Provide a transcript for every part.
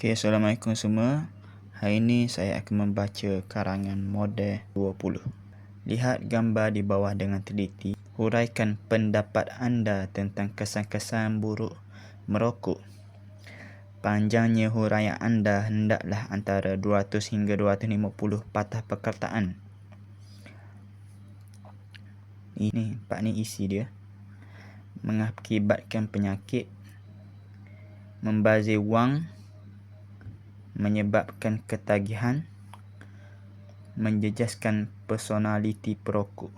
Okey, Assalamualaikum semua. Hari ini saya akan membaca karangan model 20. Lihat gambar di bawah dengan teliti. Huraikan pendapat anda tentang kesan-kesan buruk merokok. Panjangnya huraian anda hendaklah antara 200 hingga 250 patah perkataan. Ini, pak ni isi dia. Mengakibatkan penyakit, membazir wang, menyebabkan ketagihan, menjejaskan personaliti perokok.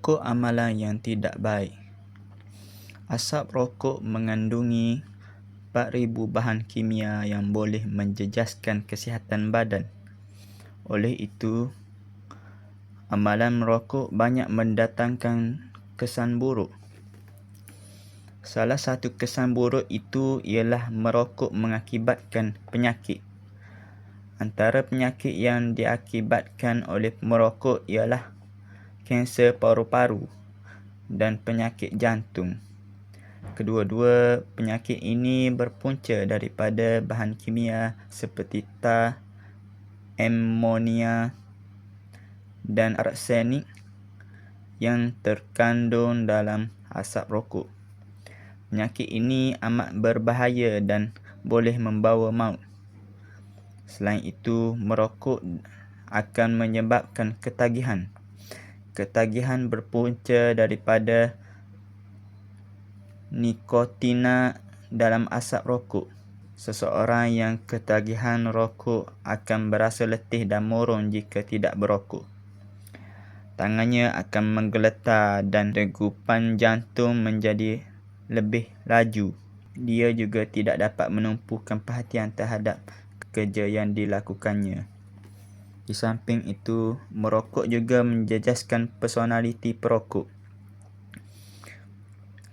Rokok ha. amalan yang tidak baik. Asap rokok mengandungi 4000 bahan kimia yang boleh menjejaskan kesihatan badan. Oleh itu, amalan merokok banyak mendatangkan kesan buruk. Salah satu kesan buruk itu ialah merokok mengakibatkan penyakit. Antara penyakit yang diakibatkan oleh merokok ialah kanser paru-paru dan penyakit jantung. Kedua-dua penyakit ini berpunca daripada bahan kimia seperti tar, amonia dan arsenik yang terkandung dalam asap rokok. Penyakit ini amat berbahaya dan boleh membawa maut. Selain itu, merokok akan menyebabkan ketagihan. Ketagihan berpunca daripada nikotina dalam asap rokok. Seseorang yang ketagihan rokok akan berasa letih dan murung jika tidak berokok. Tangannya akan menggeletar dan degupan jantung menjadi lebih laju. Dia juga tidak dapat menumpukan perhatian terhadap kerja yang dilakukannya. Di samping itu, merokok juga menjejaskan personaliti perokok.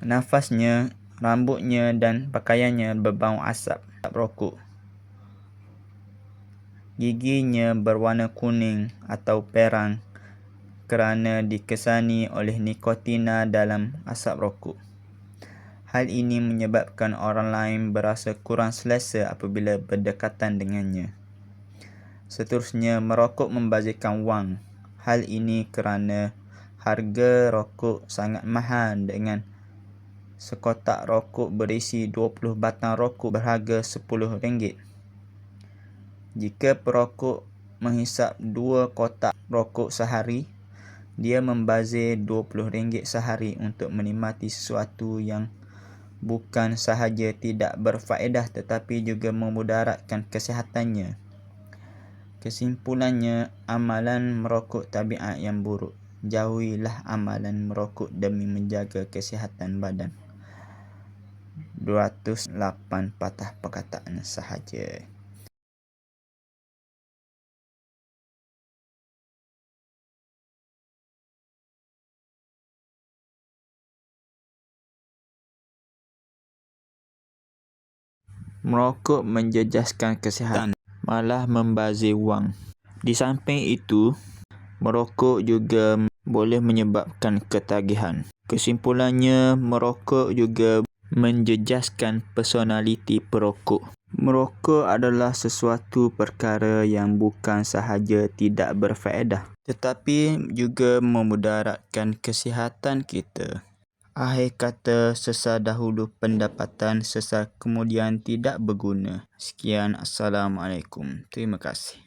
Nafasnya, rambutnya dan pakaiannya berbau asap rokok. Giginya berwarna kuning atau perang kerana dikesani oleh nikotina dalam asap rokok. Hal ini menyebabkan orang lain berasa kurang selesa apabila berdekatan dengannya. Seterusnya, merokok membazirkan wang. Hal ini kerana harga rokok sangat mahal dengan sekotak rokok berisi 20 batang rokok berharga RM10. Jika perokok menghisap 2 kotak rokok sehari, dia membazir RM20 sehari untuk menikmati sesuatu yang bukan sahaja tidak berfaedah tetapi juga memudaratkan kesihatannya. Kesimpulannya, amalan merokok tabiat yang buruk. Jauhilah amalan merokok demi menjaga kesihatan badan. 208 patah perkataan sahaja. Merokok menjejaskan kesihatan malah membazir wang. Di samping itu, merokok juga boleh menyebabkan ketagihan. Kesimpulannya, merokok juga menjejaskan personaliti perokok. Merokok adalah sesuatu perkara yang bukan sahaja tidak berfaedah tetapi juga memudaratkan kesihatan kita. Akhir kata, sesar dahulu pendapatan, sesar kemudian tidak berguna. Sekian, Assalamualaikum. Terima kasih.